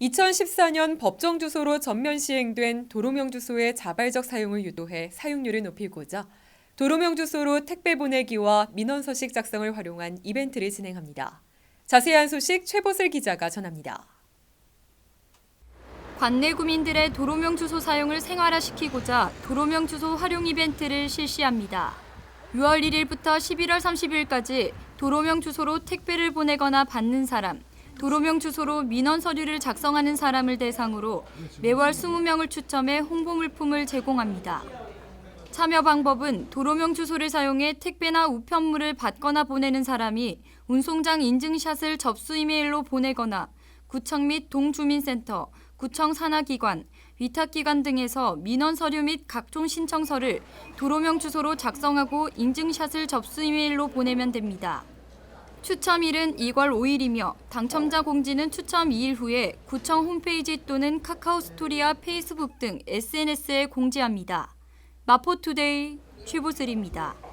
2014년 법정 주소로 전면 시행된 도로명 주소의 자발적 사용을 유도해 사용률을 높이고자 도로명 주소로 택배 보내기와 민원 서식 작성을 활용한 이벤트를 진행합니다. 자세한 소식 최보슬 기자가 전합니다. 관내 구민들의 도로명 주소 사용을 생활화시키고자 도로명 주소 활용 이벤트를 실시합니다. 6월 1일부터 11월 30일까지 도로명 주소로 택배를 보내거나 받는 사람, 도로명 주소로 민원 서류를 작성하는 사람을 대상으로 매월 20명을 추첨해 홍보 물품을 제공합니다. 참여 방법은 도로명 주소를 사용해 택배나 우편물을 받거나 보내는 사람이 운송장 인증샷을 접수 이메일로 보내거나 구청 및 동주민센터, 구청 산하기관, 위탁기관 등에서 민원 서류 및 각종 신청서를 도로명 주소로 작성하고 인증샷을 접수 이메일로 보내면 됩니다. 추첨일은 2월 5일이며 당첨자 공지는 추첨 2일 후에 구청 홈페이지 또는 카카오 스토리와 페이스북 등 SNS에 공지합니다. 마포투데이 최보슬입니다.